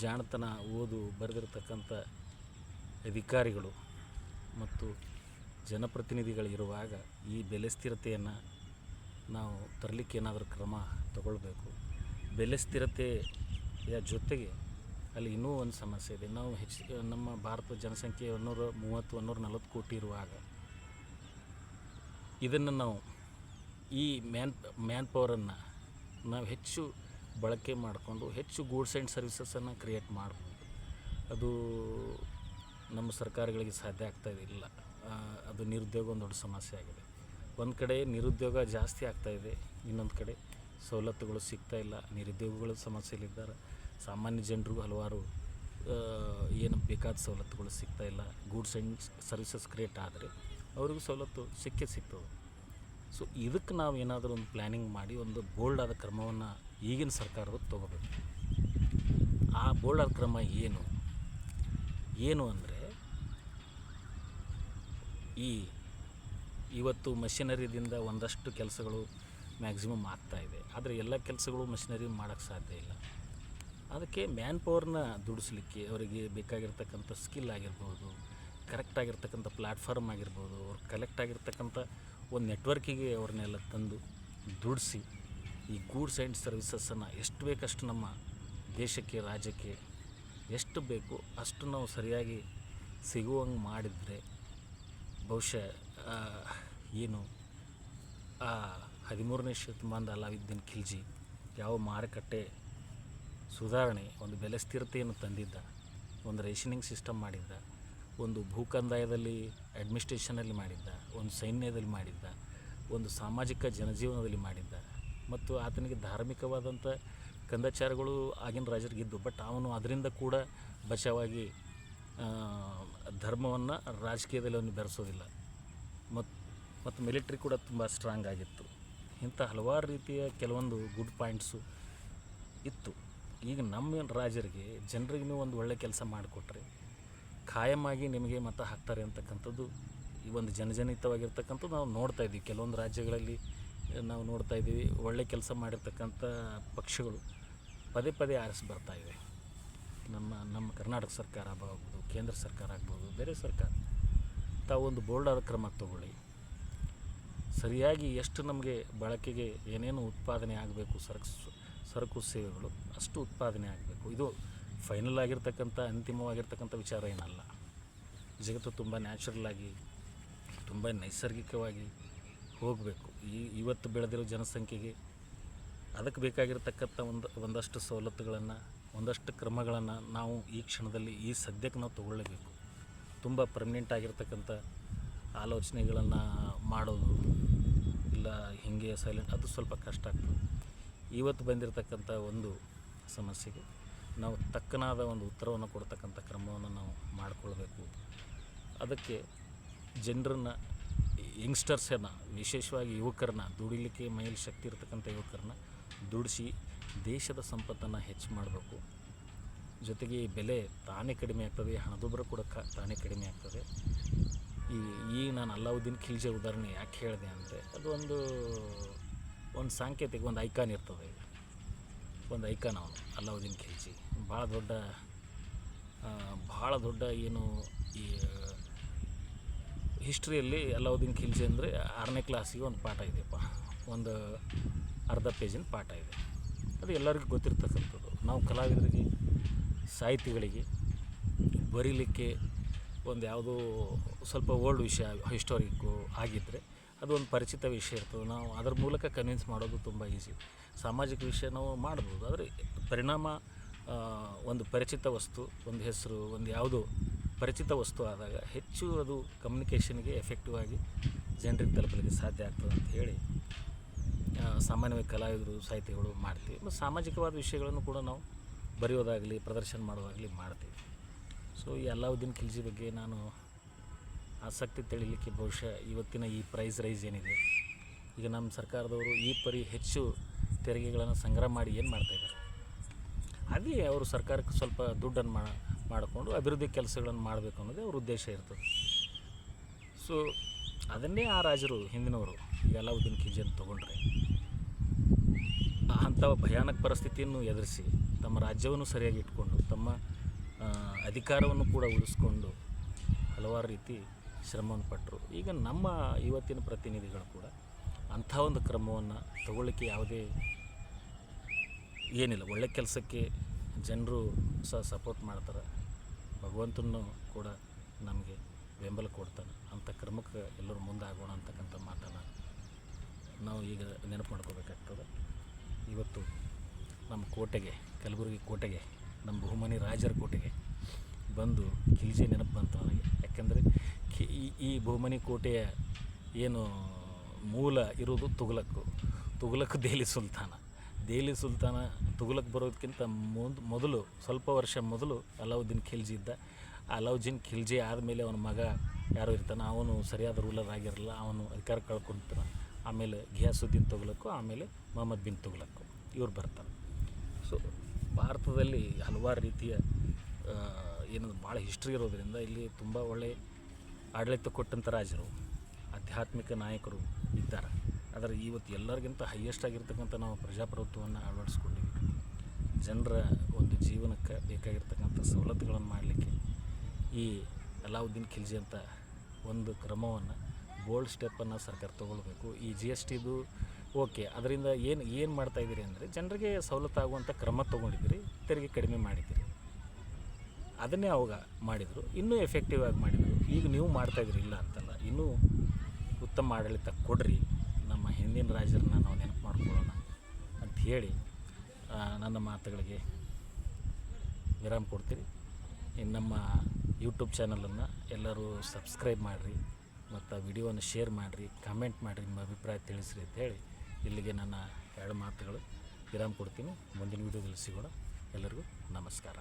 ಜಾಣತನ, ಓದು, ಬರೆದಿರ್ತಕ್ಕಂಥ ಅಧಿಕಾರಿಗಳು ಮತ್ತು ಜನಪ್ರತಿನಿಧಿಗಳಿರುವಾಗ ಈ ಬೆಲೆ ಸ್ಥಿರತೆಯನ್ನು ನಾವು ತರಲಿಕ್ಕೆ ಏನಾದರೂ ಕ್ರಮ ತಗೊಳ್ಬೇಕು. ಬೆಲೆ ಸ್ಥಿರತೆಯ ಜೊತೆಗೆ ಅಲ್ಲಿ ಇನ್ನೂ ಒಂದು ಸಮಸ್ಯೆ ಇದೆ. ನಾವು ಹೆಚ್ಚು, ನಮ್ಮ ಭಾರತದ ಜನಸಂಖ್ಯೆ ಒನ್ನೂರ ಮೂವತ್ತು ಒನ್ನೂರ ನಲವತ್ತು ಕೋಟಿ ಇರುವಾಗ ಇದನ್ನು ನಾವು ಈ ಮ್ಯಾನ್ ಮ್ಯಾನ್ ಪವರನ್ನು ನಾವು ಹೆಚ್ಚು ಬಳಕೆ ಮಾಡಿಕೊಂಡು ಹೆಚ್ಚು ಗೂಡ್ಸ್ ಆ್ಯಂಡ್ ಸರ್ವಿಸಸನ್ನು ಕ್ರಿಯೇಟ್ ಮಾಡ್ಬೋದು. ಅದು ನಮ್ಮ ಸರ್ಕಾರಗಳಿಗೆ ಸಾಧ್ಯ ಆಗ್ತಾ ಇಲ್ಲ. ಅದು ನಿರುದ್ಯೋಗ ಒಂದು ದೊಡ್ಡ ಸಮಸ್ಯೆ ಆಗಿದೆ. ಒಂದು ಕಡೆ ನಿರುದ್ಯೋಗ ಜಾಸ್ತಿ ಆಗ್ತಾ ಇದೆ, ಇನ್ನೊಂದು ಕಡೆ ಸವಲತ್ತುಗಳು ಸಿಗ್ತಾ ಇಲ್ಲ, ನಿರುದ್ಯೋಗಗಳು ಸಮಸ್ಯೆಯಲ್ಲಿದ್ದಾರೆ. ಸಾಮಾನ್ಯ ಜನರಿಗೂ ಹಲವಾರು ಏನು ಬೇಕಾದ ಸವಲತ್ತುಗಳು ಸಿಗ್ತಾ ಇಲ್ಲ. ಗೂಡ್ಸ್ ಆ್ಯಂಡ್ ಸರ್ವಿಸಸ್ ಕ್ರಿಯೇಟ್ ಆದರೆ ಅವ್ರಿಗೂ ಸವಲತ್ತು ಸಿಕ್ಕೇ ಸಿಗ್ತದೆ. ಸೊ ಇದಕ್ಕೆ ನಾವು ಏನಾದರೂ ಒಂದು ಪ್ಲ್ಯಾನಿಂಗ್ ಮಾಡಿ ಒಂದು ಬೋಲ್ಡ್ ಆದ ಕ್ರಮವನ್ನು ಈಗಿನ ಸರ್ಕಾರದ್ದು ತೊಗೋಬೇಕು. ಆ ಬೋಲ್ಡ್ ಆದ ಕ್ರಮ ಏನು? ಏನು ಅಂದರೆ ಈ ಇವತ್ತು ಮಷಿನರಿದಿಂದ ಒಂದಷ್ಟು ಕೆಲಸಗಳು ಮ್ಯಾಕ್ಸಿಮಮ್ ಆಗ್ತಾ ಇದೆ. ಆದರೆ ಎಲ್ಲ ಕೆಲಸಗಳು ಮಷಿನರಿ ಮಾಡೋಕ್ಕೆ ಸಾಧ್ಯ ಇಲ್ಲ. ಅದಕ್ಕೆ ಮ್ಯಾನ್ ಪವರ್ನ ದುಡಿಸ್ಲಿಕ್ಕೆ ಅವರಿಗೆ ಬೇಕಾಗಿರ್ತಕ್ಕಂಥ ಸ್ಕಿಲ್ ಆಗಿರ್ಬೋದು, ಕರೆಕ್ಟ್ ಆಗಿರ್ತಕ್ಕಂಥ ಪ್ಲ್ಯಾಟ್ಫಾರ್ಮ್ ಆಗಿರ್ಬೋದು, ಅವ್ರು ಕಲೆಕ್ಟ್ ಆಗಿರ್ತಕ್ಕಂಥ ಒಂದು ನೆಟ್ವರ್ಕಿಗೆ ಅವ್ರನ್ನೆಲ್ಲ ತಂದು ದುಡಿಸಿ ಈ ಗೂಡ್ಸ್ ಆ್ಯಂಡ್ ಸರ್ವಿಸಸ್ಸನ್ನು ಎಷ್ಟು ಬೇಕಷ್ಟು ನಮ್ಮ ದೇಶಕ್ಕೆ, ರಾಜ್ಯಕ್ಕೆ ಎಷ್ಟು ಬೇಕು ಅಷ್ಟು ನಾವು ಸರಿಯಾಗಿ ಸಿಗುವಂಗೆ ಮಾಡಿದರೆ ಬಹುಶಃ ಏನು? ಆ, ಹದಿಮೂರನೇ ಶತಮಾನದ ಅಲಾವುದ್ದೀನ್ ಖಿಲ್ಜಿ ಯಾವ ಮಾರುಕಟ್ಟೆ ಸುಧಾರಣೆ, ಒಂದು ಬೆಲೆ ಸ್ಥಿರತೆಯನ್ನು ತಂದಿದ್ದ, ಒಂದು ರೇಷನಿಂಗ್ ಸಿಸ್ಟಮ್ ಮಾಡಿದ್ದ, ಒಂದು ಭೂಕಂದಾಯದಲ್ಲಿ ಅಡ್ಮಿನಿಸ್ಟ್ರೇಷನಲ್ಲಿ ಮಾಡಿದ್ದ, ಒಂದು ಸೈನ್ಯದಲ್ಲಿ ಮಾಡಿದ್ದ, ಒಂದು ಸಾಮಾಜಿಕ ಜನಜೀವನದಲ್ಲಿ ಮಾಡಿದ್ದ ಮತ್ತು ಆತನಿಗೆ ಧಾರ್ಮಿಕವಾದಂಥ ಕಂದಾಚಾರಗಳು ಆಗಿನ ರಾಜರಿಗಿದ್ದು, ಬಟ್ ಅವನು ಅದರಿಂದ ಕೂಡ ಬಚಾವಾಗಿ ಧರ್ಮವನ್ನು ರಾಜಕೀಯದಲ್ಲಿ ಅವನು ಬೆರೆಸೋದಿಲ್ಲ. ಮತ್ತು ಮತ್ತು ಮಿಲಿಟ್ರಿ ಕೂಡ ತುಂಬ ಸ್ಟ್ರಾಂಗ್ ಆಗಿತ್ತು. ಇಂಥ ಹಲವಾರು ರೀತಿಯ ಕೆಲವೊಂದು ಗುಡ್ ಪಾಯಿಂಟ್ಸು ಇತ್ತು. ಈಗ ನಮ್ಮ ರಾಜರಿಗೆ ಜನರಿಗೆ ನೀವು ಒಂದು ಒಳ್ಳೆ ಕೆಲಸ ಮಾಡಿಕೊಟ್ರೆ ಖಾಯಮಾಗಿ ನಿಮಗೆ ಮತ ಹಾಕ್ತಾರೆ ಅಂತಕ್ಕಂಥದ್ದು ಈ ಒಂದು ಜನಜನಿತವಾಗಿರ್ತಕ್ಕಂಥದ್ದು ನಾವು ನೋಡ್ತಾ ಇದ್ದೀವಿ. ಕೆಲವೊಂದು ರಾಜ್ಯಗಳಲ್ಲಿ ನಾವು ನೋಡ್ತಾ ಇದ್ದೀವಿ. ಒಳ್ಳೆ ಕೆಲಸ ಮಾಡಿರ್ತಕ್ಕಂಥ ಪಕ್ಷಗಳು ಪದೇ ಪದೇ ಆರಿಸಿ ಬರ್ತಾ ಇವೆ. ನಮ್ಮ ನಮ್ಮ ಕರ್ನಾಟಕ ಸರ್ಕಾರ ಆಗ್ಬೋದು, ಕೇಂದ್ರ ಸರ್ಕಾರ ಆಗ್ಬೋದು, ಬೇರೆ ಸರ್ಕಾರ. ಒಂದು ಬೋಲ್ಡಾದ ಕ್ರಮ ತಗೊಳ್ಳಿ. ಸರಿಯಾಗಿ ಎಷ್ಟು ನಮಗೆ ಬಳಕೆಗೆ ಏನೇನು ಉತ್ಪಾದನೆ ಆಗಬೇಕು, ಸರಕು ಸರಕು ಸೇವೆಗಳು, ಅಷ್ಟು ಉತ್ಪಾದನೆ ಆಗಬೇಕು. ಇದು ಫೈನಲ್ ಆಗಿರ್ತಕ್ಕಂಥ, ಅಂತಿಮವಾಗಿರ್ತಕ್ಕಂಥ ವಿಚಾರ ಏನಲ್ಲ. ಜಗತ್ತು ತುಂಬ ನ್ಯಾಚುರಲ್ ಆಗಿ, ತುಂಬ ನೈಸರ್ಗಿಕವಾಗಿ ಹೋಗಬೇಕು. ಈ, ಇವತ್ತು ಬೆಳೆದಿರೋ ಜನಸಂಖ್ಯೆಗೆ ಅದಕ್ಕೆ ಬೇಕಾಗಿರ್ತಕ್ಕಂಥ ಒಂದು, ಒಂದಷ್ಟು ಸವಲತ್ತುಗಳನ್ನು, ಒಂದಷ್ಟು ಕ್ರಮಗಳನ್ನು ನಾವು ಈ ಕ್ಷಣದಲ್ಲಿ ಈ ಸದ್ಯಕ್ಕೆ ನಾವು ತಗೊಳ್ಳೇಬೇಕು. ತುಂಬ ಪರ್ಮನೆಂಟ್ ಆಗಿರ್ತಕ್ಕಂಥ ಆಲೋಚನೆಗಳನ್ನು ಮಾಡೋದು ಇಲ್ಲ ಹೀಗೆ ಸೈಲೆಂಟ್ ಅದು ಸ್ವಲ್ಪ ಕಷ್ಟ ಆಗ್ತದೆ. ಇವತ್ತು ಬಂದಿರತಕ್ಕಂಥ ಒಂದು ಸಮಸ್ಯೆಗೆ ನಾವು ತಕ್ಕನಾದ ಒಂದು ಉತ್ತರವನ್ನು ಕೊಡ್ತಕ್ಕಂಥ ಕ್ರಮವನ್ನು ನಾವು ಮಾಡಿಕೊಳ್ಬೇಕು. ಅದಕ್ಕೆ ಜನರನ್ನು ಯಂಗ್ಸ್ಟರ್ಸನ್ನು ವಿಶೇಷವಾಗಿ ಯುವಕರನ್ನ, ದುಡಿಲಿಕ್ಕೆ ಮೈಲಿ ಶಕ್ತಿ ಇರತಕ್ಕಂಥ ಯುವಕರನ್ನ ದುಡಿಸಿ ದೇಶದ ಸಂಪತ್ತನ್ನು ಹೆಚ್ಚು ಮಾಡಬೇಕು. ಜೊತೆಗೆ ಈ ಬೆಲೆ ತಾನೇ ಕಡಿಮೆ ಆಗ್ತದೆ, ಹಣದುಬ್ಬರ ಕೂಡ ಕ, ತಾನೇ ಕಡಿಮೆ ಆಗ್ತದೆ. ಈ ಈ ನಾನು ಅಲ್ಲಾವುದ್ದೀನ್ ಖಿಲ್ಜಿ ಉದಾಹರಣೆ ಯಾಕೆ ಹೇಳಿದೆ ಅಂದರೆ, ಅದು ಒಂದು ಒಂದು ಸಾಂಕೇತಿಕ, ಒಂದು ಐಕಾನ್ ಇರ್ತದೆ. ಒಂದು ಐಕಾನ್ ಅವನು, ಅಲ್ಲಾವುದ್ದೀನ್ ಖಿಲ್ಜಿ. ಭಾಳ ದೊಡ್ಡ ಭಾಳ ದೊಡ್ಡ ಏನು ಈ, ಹಿಸ್ಟ್ರಿಯಲ್ಲಿ ಅಲ್ಲಾವುದ್ದೀನ್ ಖಿಲ್ಜಿ ಅಂದರೆ ಆರನೇ ಕ್ಲಾಸಿಗೆ ಒಂದು ಪಾಠ ಇದೆಯಪ್ಪ. ಒಂದು ಅರ್ಧ ಪೇಜಿನ ಪಾಠ ಇದೆ. ಅದು ಎಲ್ಲರಿಗೂ ಗೊತ್ತಿರ್ತಕ್ಕಂಥದ್ದು. ನಾವು ಕಲಾವಿದರಿಗೆ ಸಾಹಿತಿಗಳಿಗೆ ಬರೀಲಿಕ್ಕೆ ಒಂದು ಯಾವುದೋ ಸ್ವಲ್ಪ ಓಲ್ಡ್ ವಿಷಯ ಹಿಸ್ಟೋರಿಕ್ಕು ಆಗಿದ್ದರೆ ಅದು ಒಂದು ಪರಿಚಿತ ವಿಷಯ ಇರ್ತದೆ. ನಾವು ಅದರ ಮೂಲಕ ಕನ್ವಿನ್ಸ್ ಮಾಡೋದು ತುಂಬ ಈಸಿ ಸಾಮಾಜಿಕ ವಿಷಯ ನಾವು ಮಾಡ್ಬೋದು, ಆದರೆ ಪರಿಣಾಮ ಒಂದು ಪರಿಚಿತ ವಸ್ತು, ಒಂದು ಹೆಸರು, ಒಂದು ಯಾವುದೋ ಪರಿಚಿತ ವಸ್ತು ಆದಾಗ ಹೆಚ್ಚು ಅದು ಕಮ್ಯುನಿಕೇಷನ್ಗೆ ಎಫೆಕ್ಟಿವ್ ಆಗಿ ಜನರಿಗೆ ತಲುಪಲಿಕ್ಕೆ ಸಾಧ್ಯ ಆಗ್ತದೆ ಅಂತ ಹೇಳಿ ಸಾಮಾನ್ಯವಾಗಿ ಕಲಾವಿದರು, ಸಾಹಿತಿಗಳು ಮಾಡ್ತೀವಿ. ಮತ್ತು ಸಾಮಾಜಿಕವಾದ ವಿಷಯಗಳನ್ನು ಕೂಡ ನಾವು ಬರೆಯೋದಾಗಲಿ, ಪ್ರದರ್ಶನ ಮಾಡೋದಾಗಲಿ ಮಾಡ್ತೀವಿ. ಸೊ ಈ ಅಲ್ಲಾವುದ್ದೀನ್ ಖಿಲ್ಜಿ ಬಗ್ಗೆ ನಾನು ಆಸಕ್ತಿ ತಿಳಿಲಿಕ್ಕೆ ಬಹುಶಃ ಇವತ್ತಿನ ಈ ಪ್ರೈಸ್ ರೈಸ್ ಏನಿದೆ. ಈಗ ನಮ್ಮ ಸರ್ಕಾರದವರು ಈ ಪರಿ ಹೆಚ್ಚು ತೆರಿಗೆಗಳನ್ನು ಸಂಗ್ರಹ ಮಾಡಿ ಏನು ಮಾಡ್ತಾಯಿದ್ದಾರೆ ಅದೇ ಅವರು ಸರ್ಕಾರಕ್ಕೆ ಸ್ವಲ್ಪ ದುಡ್ಡನ್ನು ಮಾ, ಮಾಡಿಕೊಂಡು ಅಭಿವೃದ್ಧಿ ಕೆಲಸಗಳನ್ನು ಮಾಡಬೇಕು ಅನ್ನೋದೇ ಅವ್ರ ಉದ್ದೇಶ ಇರ್ತದೆ. ಸೊ ಅದನ್ನೇ ಆ ರಾಜರು, ಹಿಂದಿನವರು ಈಗ ಅಲ್ಲಾವುದ್ದೀನ್ ಖಿಲ್ಜಿಯನ್ನು ತೊಗೊಂಡ್ರೆ, ಅಂಥ ಭಯಾನಕ ಪರಿಸ್ಥಿತಿಯನ್ನು ಎದುರಿಸಿ ತಮ್ಮ ರಾಜ್ಯವನ್ನು ಸರಿಯಾಗಿ ಇಟ್ಕೊಂಡು, ತಮ್ಮ ಅಧಿಕಾರವನ್ನು ಕೂಡ ಉಳಿಸ್ಕೊಂಡು ಹಲವಾರು ರೀತಿ ಶ್ರಮವನ್ನು ಪಟ್ಟರು. ಈಗ ನಮ್ಮ ಇವತ್ತಿನ ಪ್ರತಿನಿಧಿಗಳು ಕೂಡ ಅಂಥ ಒಂದು ಕ್ರಮವನ್ನು ತಗೊಳ್ಳಿಕ್ಕೆ ಯಾವುದೇ ಏನಿಲ್ಲ. ಒಳ್ಳೆ ಕೆಲಸಕ್ಕೆ ಜನರು ಸಹ ಸಪೋರ್ಟ್ ಮಾಡ್ತಾರೆ. ಭಗವಂತನೂ ಕೂಡ ನಮಗೆ ಬೆಂಬಲ ಕೊಡ್ತಾನೆ. ಅಂಥ ಕ್ರಮಕ್ಕೆ ಎಲ್ಲರೂ ಮುಂದಾಗೋಣ ಅಂತಕ್ಕಂಥ ಮಾತನ್ನು ನಾವು ಈಗ ನೆನಪು ಮಾಡ್ಕೋಬೇಕಾಗ್ತದೆ. ಇವತ್ತು ನಮ್ಮ ಕೋಟೆಗೆ, ಕಲಬುರಗಿ ಕೋಟೆಗೆ, ನಮ್ಮ ಬಹುಮನಿ ರಾಜರ ಕೋಟೆಗೆ ಬಂದು ಖಿಲ್ಜಿ ನೆನಪು ಬಂತು ನನಗೆ. ಯಾಕೆಂದರೆ ಈ ಬಹುಮನಿ ಕೋಟೆಯ ಏನು ಮೂಲ ಇರೋದು ತುಗಲಕ್ಕು ತುಗಲಕ್ ದೆಹಲಿ ಸುಲ್ತಾನ. ದೆಹಲಿ ಸುಲ್ತಾನ ತುಗಲಕ್ ಬರೋದಕ್ಕಿಂತ ಮುಂದೆ, ಮೊದಲು, ಸ್ವಲ್ಪ ವರ್ಷ ಮೊದಲು ಅಲಾವುದ್ದೀನ್ ಖಿಲ್ಜಿ ಇದ್ದ. ಅಲಾವುದ್ದೀನ್ ಖಿಲ್ಜಿ ಆದಮೇಲೆ ಅವನ ಮಗ ಯಾರೋ ಇರ್ತಾನೆ, ಅವನು ಸರಿಯಾದ ರೂಲರ್ ಆಗಿರಲ್ಲ, ಅವನು ಅಧಿಕಾರ ಕಳ್ಕೊಂತಾನೆ ಆಮೇಲೆ ಘಿಯಾಸುದ್ದೀನ್ ತೊಗಲಕ್ಕು ಆಮೇಲೆ ಮೊಹಮ್ಮದ್ ಬಿನ್ ತೊಗಲಕ್ಕು ಇವ್ರು ಬರ್ತಾರೆ. ಸೊ ಭಾರತದಲ್ಲಿ ಹಲವಾರು ರೀತಿಯ ಏನದು ಏನು ಭಾಳ ಹಿಸ್ಟ್ರಿ ಇರೋದರಿಂದ ಇಲ್ಲಿ ತುಂಬ ಒಳ್ಳೆ ಆಡಳಿತ ಕೊಟ್ಟಂಥ ರಾಜರು, ಆಧ್ಯಾತ್ಮಿಕ ನಾಯಕರು ಇದ್ದಾರೆ. ಆದರೆ ಇವತ್ತು ಎಲ್ಲರಿಗಿಂತ ಹೈಯೆಸ್ಟ್ ಆಗಿರ್ತಕ್ಕಂಥ ನಾವು ಪ್ರಜಾಪ್ರಭುತ್ವವನ್ನು ಅಳವಡಿಸ್ಕೊಂಡಿವಿ. ಜನರ ಒಂದು ಜೀವನಕ್ಕೆ ಬೇಕಾಗಿರ್ತಕ್ಕಂಥ ಸವಲತ್ತುಗಳನ್ನು ಮಾಡಲಿಕ್ಕೆ ಈ ಅಲಾವುದ್ದೀನ್ ಖಿಲ್ಜಿ ಅಂತ ಒಂದು ಕ್ರಮವನ್ನು ಬೋಲ್ಡ್ ಸ್ಟೆಪ್ಪನ್ನು ಸರ್ಕಾರ ತೊಗೊಳ್ಬೇಕು. ಈ ಜಿ ಎಸ್ ಟಿದು ಓಕೆ, ಅದರಿಂದ ಏನು ಏನು ಮಾಡ್ತಾಯಿದ್ದೀರಿ ಅಂದರೆ ಜನರಿಗೆ ಸವಲತ್ತಾಗುವಂಥ ಕ್ರಮ ತೊಗೊಂಡಿದ್ದೀರಿ, ತೆರಿಗೆ ಕಡಿಮೆ ಮಾಡಿದ್ದೀರಿ. ಅದನ್ನೇ ಅವಾಗ ಮಾಡಿದರು, ಇನ್ನೂ ಎಫೆಕ್ಟಿವ್ ಆಗಿ ಮಾಡಿದರು. ಈಗ ನೀವು ಮಾಡ್ತಾಯಿದ್ದೀರಿ ಇಲ್ಲ ಅಂತಲ್ಲ, ಇನ್ನೂ ಉತ್ತಮ ಆಡಳಿತ ಕೊಡ್ರಿ, ನಮ್ಮ ಹಿಂದಿನ ರಾಜರನ್ನ ನಾವು ನೆನಪು ಮಾಡ್ಕೊಳ್ಳೋಣ ಅಂತ ಹೇಳಿ ನನ್ನ ಮಾತುಗಳಿಗೆ ವಿರಾಮ ಕೊಡ್ತೀರಿ ಇನ್ನು ನಮ್ಮ ಯೂಟ್ಯೂಬ್ ಚಾನಲನ್ನು ಎಲ್ಲರೂ ಸಬ್ಸ್ಕ್ರೈಬ್ ಮಾಡಿರಿ, ಮತ್ತು ವಿಡಿಯೋನ ಶೇರ್ ಮಾಡಿರಿ ಕಮೆಂಟ್ ಮಾಡಿರಿ, ನಿಮ್ಮ ಅಭಿಪ್ರಾಯ ತಿಳಿಸ್ರಿ ಅಂತ ಹೇಳಿ. ಇಲ್ಲಿಗೆ ನನ್ನ ಎರಡು ಮಾತುಗಳು ವಿರಾಮ ಕೊಡ್ತೀನಿ. ಮುಂದಿನ ವೀಡಿಯೋದಲ್ಲಿ ಸಿಗೋಣ. ಎಲ್ಲರಿಗೂ ನಮಸ್ಕಾರ.